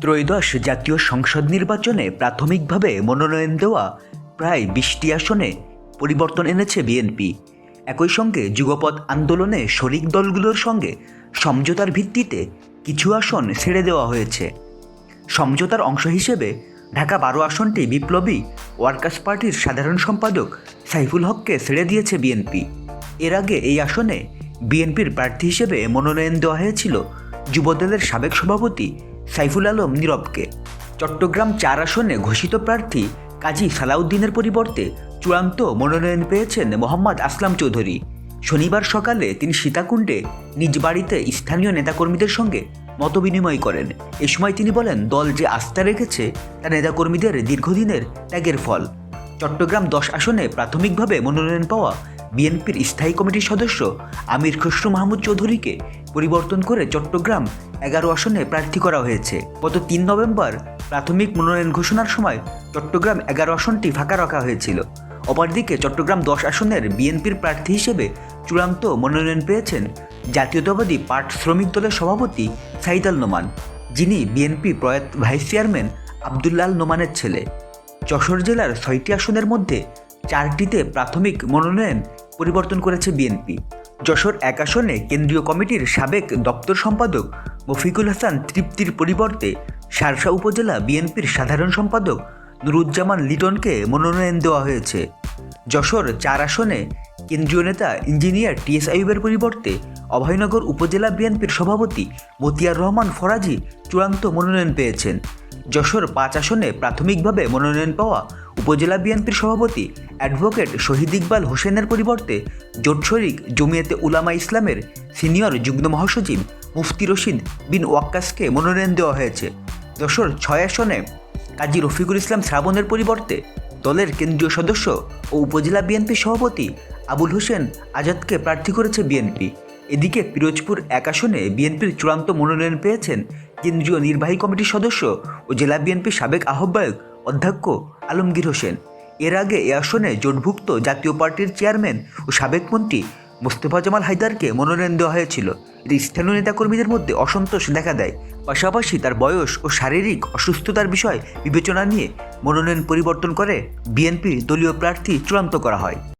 ত্রয়োদশ জাতীয় সংসদ নির্বাচনে প্রাথমিকভাবে মনোনয়ন দেওয়া প্রায় বিশটি আসনে পরিবর্তন এনেছে বিএনপি। একই সঙ্গে যুগপৎ আন্দোলনে শরিক দলগুলোর সঙ্গে সমঝোতার ভিত্তিতে কিছু আসন ছেড়ে দেওয়া হয়েছে। সমঝোতার অংশ হিসেবে ঢাকা বারো আসনটি বিপ্লবী ওয়ার্কার্স পার্টির সাধারণ সম্পাদক সাইফুল হককে ছেড়ে দিয়েছে বিএনপি। এর আগে এই আসনে বিএনপির প্রার্থী হিসেবে মনোনয়ন দেওয়া হয়েছিল যুবদলের সাবেক সভাপতি সাইফুল আলম নীরবকে। চট্টগ্রাম চার আসনে ঘোষিত প্রার্থী কাজী সালাউদ্দিনের পরিবর্তে চূড়ান্ত মনোনয়ন পেয়েছেন মোহাম্মদ আসলাম চৌধুরী। শনিবার সকালে তিনি সীতাকুণ্ডে নিজ বাড়িতে স্থানীয় নেতাকর্মীদের সঙ্গে মতবিনিময় করেন। এ সময় তিনি বলেন, দল যে আস্থা রেখেছে, তা নেতাকর্মীদের দীর্ঘদিনের ত্যাগের ফল। চট্টগ্রাম দশ আসনে প্রাথমিকভাবে মনোনয়ন পাওয়া বিএনপির স্থায়ী কমিটির সদস্য আমির খসরু মাহমুদ চৌধুরীকে পরিবর্তন করে চট্টগ্রাম এগারো আসনে প্রার্থী করা হয়েছে। গত তিন নভেম্বর প্রাথমিক মনোনয়ন ঘোষণার সময় চট্টগ্রাম এগারো আসনটি ফাঁকা রাখা হয়েছিল। অপরদিকে চট্টগ্রাম দশ আসনের বিএনপির প্রার্থী হিসেবে চূড়ান্ত মনোনয়ন পেয়েছেন জাতীয়তাবাদী পাট শ্রমিক দলের সভাপতি সাইদ আল নোমান, যিনি বিএনপি প্রয়াত ভাইস চেয়ারম্যান আবদুল্লাল নোমানের ছেলে। যশোর জেলার ছয়টি আসনের মধ্যে চারটিতে প্রাথমিক মনোনয়ন পরিবর্তন করেছে বিএনপি। যশোর এক আসনে কেন্দ্রীয় কমিটির সাবেক দপ্তর সম্পাদক মফিকুল হাসান তৃপ্তির পরিবর্তে শারশা উপজেলা বিএনপির সাধারণ সম্পাদক নুরুজ্জামান লিটনকে মনোনয়ন দেওয়া হয়েছে। যশোর চার আসনে কেন্দ্রীয় নেতা ইঞ্জিনিয়ার টিএস আইয়ুবের পরিবর্তে অভয়নগর উপজেলা বিএনপির সভাপতি মতিয়ার রহমান ফরাজি চূড়ান্ত মনোনয়ন পেয়েছেন। যশোর পাঁচ আসনে প্রাথমিকভাবে মনোনয়ন পাওয়া উপজেলা বিএনপির সভাপতি অ্যাডভোকেট শহীদ ইকবাল হোসেনের পরিবর্তে জোট শরিক জমিয়তে উলামা ইসলামের সিনিয়র যুগ্ম মহাসচিব মুফতি রশিদ বিন ওয়াক্কাসকে মনোনয়ন দেওয়া হয়েছে। যশোর ছয় আসনে কাজী রফিকুল ইসলাম শ্রাবণের পরিবর্তে দলের কেন্দ্রীয় সদস্য ও উপজেলা বিএনপি সভাপতি আবুল হোসেন আজাদকে প্রার্থী করেছে বিএনপি। এদিকে পিরোজপুর এক আসনে বিএনপির চূড়ান্ত মনোনয়ন পেয়েছেন কেন্দ্রীয় নির্বাহী কমিটির সদস্য ও জেলা বিএনপির সাবেক আহ্বায়ক অধ্যক্ষ আলমগীর হোসেন। এর আগে এ আসনে জোটভুক্ত জাতীয় পার্টির চেয়ারম্যান ও সাবেক মন্ত্রী মোস্তফা জামাল হায়দারকে মনোনয়ন দেওয়া হয়েছিল। এতে স্থানীয় নেতাকর্মীদের মধ্যে অসন্তোষ দেখা দেয়। পাশাপাশি তার বয়স ও শারীরিক অসুস্থতার বিষয় বিবেচনা নিয়ে মনোনয়ন পরিবর্তন করে বিএনপির দলীয় প্রার্থী চূড়ান্ত করা হয়।